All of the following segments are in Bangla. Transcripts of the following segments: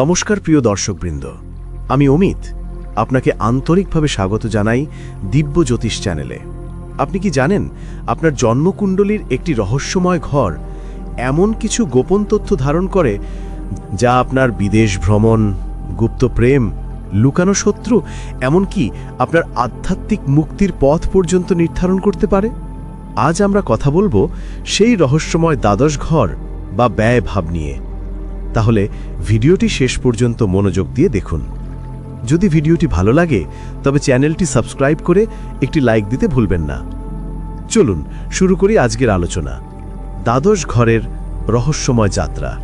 নমস্কার প্রিয় দর্শকবৃন্দ। আমি অমিত, আপনাকে আন্তরিকভাবে স্বাগত জানাই দিব্য জ্যোতিষ চ্যানেলে। আপনি কি জানেন, আপনার জন্মকুণ্ডলীর একটি রহস্যময় ঘর এমন কিছু গোপন তথ্য ধারণ করে যা আপনার বিদেশ ভ্রমণ, গুপ্ত প্রেম, লুকানো শত্রু, এমনকি আপনার আধ্যাত্মিক মুক্তির পথ পর্যন্ত নির্ধারণ করতে পারে? আজ আমরা কথা বলব সেই রহস্যময় দ্বাদশ ঘর বা ব্যয় ভাব নিয়ে। তাহলে ভিডিওটি শেষ পর্যন্ত মনোযোগ দিয়ে দেখুন। যদি ভিডিওটি ভালো লাগে, তবে চ্যানেলটি সাবস্ক্রাইব করে একটি লাইক দিতে ভুলবেন না। চলুন, শুরু করি আজকের আলোচনা। দ্বাদশ ঘরের রহস্যময় যাত্রা।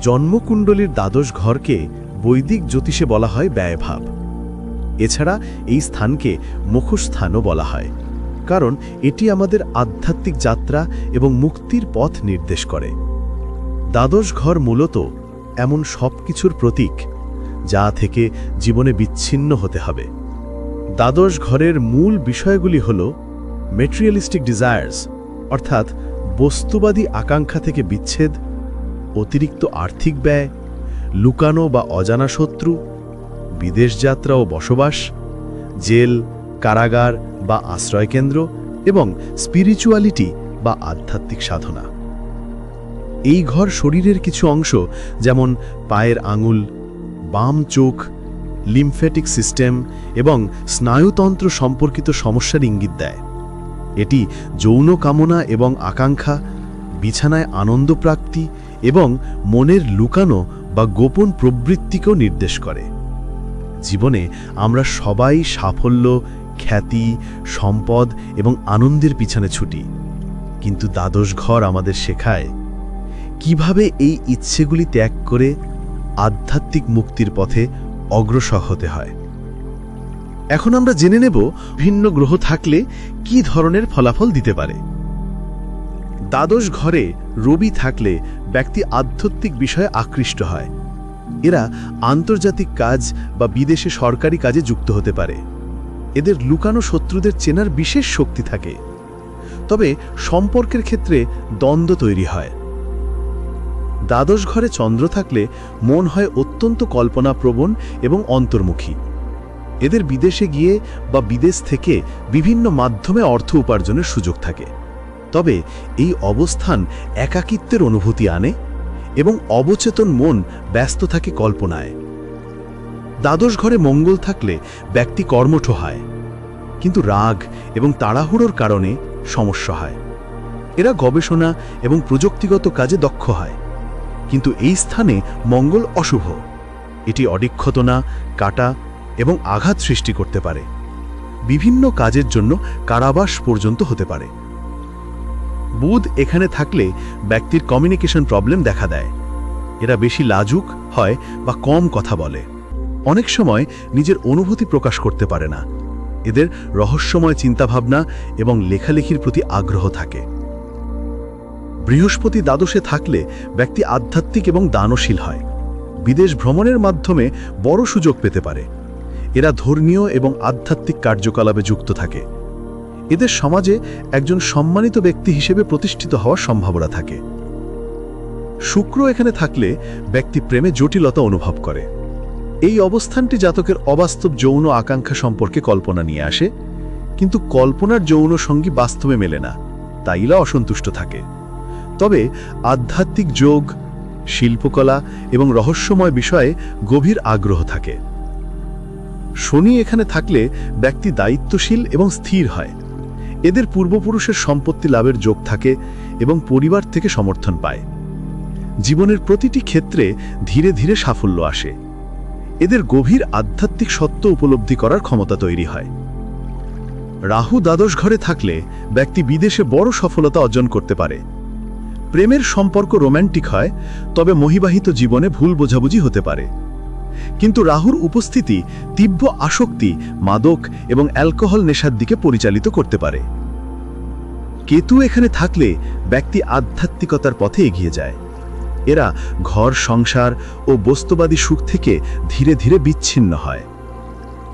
জন্মকুণ্ডলীর দ্বাদশ ঘরকে বৈদিক জ্যোতিষে বলা হয় ব্যয়ভাব। এছাড়া এই স্থানকে মুখস্থানও বলা হয়। কারণ এটি আমাদের আধ্যাত্মিক যাত্রা এবং মুক্তির পথ নির্দেশ করে। দ্বাদশ ঘর মূলত এমন সব কিছুর প্রতীক যা থেকে জীবনে বিচ্ছিন্ন হতে হবে। দ্বাদশ ঘরের মূল বিষয়গুলি হল মেটেরিয়ালিস্টিক ডিজায়ার্স অর্থাৎ বস্তুবাদী আকাঙ্ক্ষা থেকে বিচ্ছেদ, অতিরিক্ত আর্থিক ব্যয়, লুকানো বা অজানা শত্রু, বিদেশ যাত্রা ও বসবাস, জেল, কারাগার বা আশ্রয়কেন্দ্র এবং স্পিরিচুয়ালিটি বা আধ্যাত্মিক সাধনা। এই ঘর শরীরের কিছু অংশ, যেমন পায়ের আঙুল, বাম চোখ লিমফ্যাটিক সিস্টেম এবং স্নায়ুতন্ত্র সম্পর্কিত সমস্যার ইঙ্গিত দেয়। এটি যৌন কামনা এবং আকাঙ্ক্ষা, বিছানায় আনন্দ প্রাপ্তি এবং মনের লুকানো বা গোপন প্রবৃত্তিকেও নির্দেশ করে। জীবনে আমরা সবাই সাফল্য, খ্যাতি, সম্পদ এবং আনন্দের পিছনে ছুটি। কিন্তু দ্বাদশ ঘর আমাদের শেখায় কীভাবে এই ইচ্ছেগুলি ত্যাগ করে আধ্যাত্মিক মুক্তির পথে অগ্রসর হতে হয়? এখন আমরা জেনে নেব ভিন্ন গ্রহ থাকলে কি ধরনের ফলাফল দিতে পারে। দ্বাদশ ঘরে রবি থাকলে ব্যক্তি আধ্যাত্মিক বিষয়ে আকৃষ্ট হয়। এরা আন্তর্জাতিক কাজ বা বিদেশে সরকারি কাজে যুক্ত হতে পারে। এদের লুকানো শত্রুদের চেনার বিশেষ শক্তি থাকে। তবে সম্পর্কের ক্ষেত্রে দ্বন্দ্ব তৈরি হয়। দ্বাদশ ঘরে চন্দ্র থাকলে মন হয় অত্যন্ত কল্পনাপ্রবণ এবং অন্তর্মুখী। এদের বিদেশে গিয়ে বা বিদেশ থেকে বিভিন্ন মাধ্যমে অর্থ উপার্জনের সুযোগ থাকে। তবে এই অবস্থান একাকিত্বের অনুভূতি আনে এবং অবচেতন মন ব্যস্ত থাকে কল্পনায়। দ্বাদশ ঘরে মঙ্গল থাকলে ব্যক্তি কর্মঠ হয়, কিন্তু রাগ এবং তাড়াহুড়োর কারণে সমস্যা হয়। এরা গবেষণা এবং প্রযুক্তিগত কাজে দক্ষ হয়। কিন্তু এই স্থানে মঙ্গল অশুভ। এটি অডিক্ষতনা, কাটা এবং আঘাত সৃষ্টি করতে পারে। বিভিন্ন কাজের জন্য কারাবাস পর্যন্ত হতে পারে। বুধ এখানে থাকলে ব্যক্তির কমিউনিকেশন প্রবলেম দেখা দেয়। এরা বেশি লাজুক হয় বা কম কথা বলে। অনেক সময় নিজের অনুভূতি প্রকাশ করতে পারে না। এদের রহস্যময় চিন্তাভাবনা এবং লেখালেখির প্রতি আগ্রহ থাকে। বৃহস্পতি দ্বাদশে থাকলে ব্যক্তি আধ্যাত্মিক এবং দানশীল হয়। বিদেশ ভ্রমণের মাধ্যমে বড় সুযোগ পেতে পারে। এরা ধর্মীয় এবং আধ্যাত্মিক কার্যকলাপে যুক্ত থাকে। এদের সমাজে একজন সম্মানিত ব্যক্তি হিসেবে প্রতিষ্ঠিত হওয়ার সম্ভাবনা থাকে। শুক্র এখানে থাকলে ব্যক্তি প্রেমে জটিলতা অনুভব করে। এই অবস্থানটি জাতকের অবাস্তব যৌন আকাঙ্ক্ষা সম্পর্কে কল্পনা নিয়ে আসে। কিন্তু কল্পনার যৌন সঙ্গী বাস্তবে মেলে না তাইলা অসন্তুষ্ট থাকে। তবে আধ্যাত্মিক যোগ, শিল্পকলা এবং রহস্যময় বিষয়ে গভীর আগ্রহ থাকে। শনি এখানে থাকলে ব্যক্তি দায়িত্বশীল এবং স্থির হয়। এদের পূর্বপুরুষের সম্পত্তি লাভের যোগ থাকে এবং পরিবার থেকে সমর্থন পায়। জীবনের প্রতিটি ক্ষেত্রে ধীরে ধীরে সাফল্য আসে। এদের গভীর আধ্যাত্মিক সত্য উপলব্ধি করার ক্ষমতা তৈরি হয়। রাহু দ্বাদশ ঘরে থাকলে ব্যক্তি বিদেশে বড় সফলতা অর্জন করতে পারে। প্রেমের সম্পর্ক রোম্যান্টিক হয়, তবে মহিবাহিত জীবনে ভুল বোঝাবুঝি হতে পারে। কিন্তু রাহুর উপস্থিতি তীব্র আসক্তি, মাদক এবং অ্যালকোহল নেশার দিকে পরিচালিত করতে পারে। কেতু এখানে থাকলে ব্যক্তি আধ্যাত্মিকতার পথে এগিয়ে যায়। এরা ঘর, সংসার ও বস্তুবাদী সুখ থেকে ধীরে ধীরে বিচ্ছিন্ন হয়।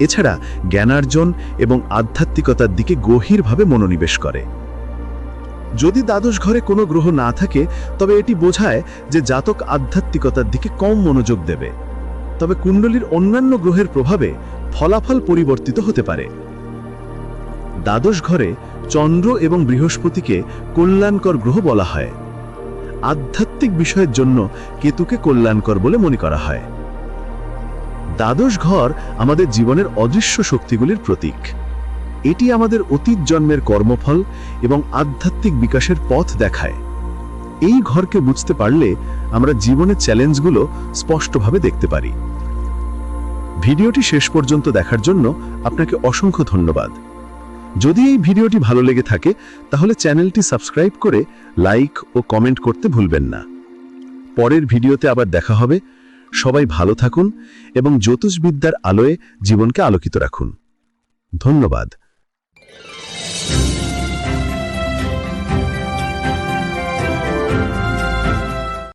এছাড়া জ্ঞানার্জন এবং আধ্যাত্মিকতার দিকে গভীরভাবে মনোনিবেশ করে। যদি দ্বাদশ ঘরে কোনো গ্রহ না থাকে, তবে এটি বোঝায় যে জাতক আধ্যাত্মিকতার দিকে কম মনোযোগ দেবে। তবে কুণ্ডলীর অন্যান্য গ্রহের প্রভাবে ফলাফল পরিবর্তিত হতে পারে। দ্বাদশ ঘরে চন্দ্র এবং বৃহস্পতিকে কল্যাণকর গ্রহ বলা হয়। আধ্যাত্মিক বিষয়ের জন্য কেতুকে কল্যাণকর বলে মনে করা হয়। দ্বাদশ ঘর আমাদের জীবনের অদৃশ্য শক্তিগুলির প্রতীক। এটি আমাদের অতীত জন্মের কর্মফল এবং আধ্যাত্মিক বিকাশের পথ দেখায়। এই ঘরকে বুঝতে পারলে আমরা জীবনের চ্যালেঞ্জগুলো স্পষ্টভাবে দেখতে পারি। ভিডিওটি শেষ পর্যন্ত দেখার জন্য আপনাকে অসংখ্য ধন্যবাদ। যদি এই ভিডিওটি ভালো লেগে থাকে, তাহলে চ্যানেলটি সাবস্ক্রাইব করে লাইক ও কমেন্ট করতে ভুলবেন না। পরের ভিডিওতে আবার দেখা হবে। সবাই ভালো থাকুন এবং জ্যোতিষবিদ্যার আলোয় জীবনকে আলোকিত রাখুন। ধন্যবাদ।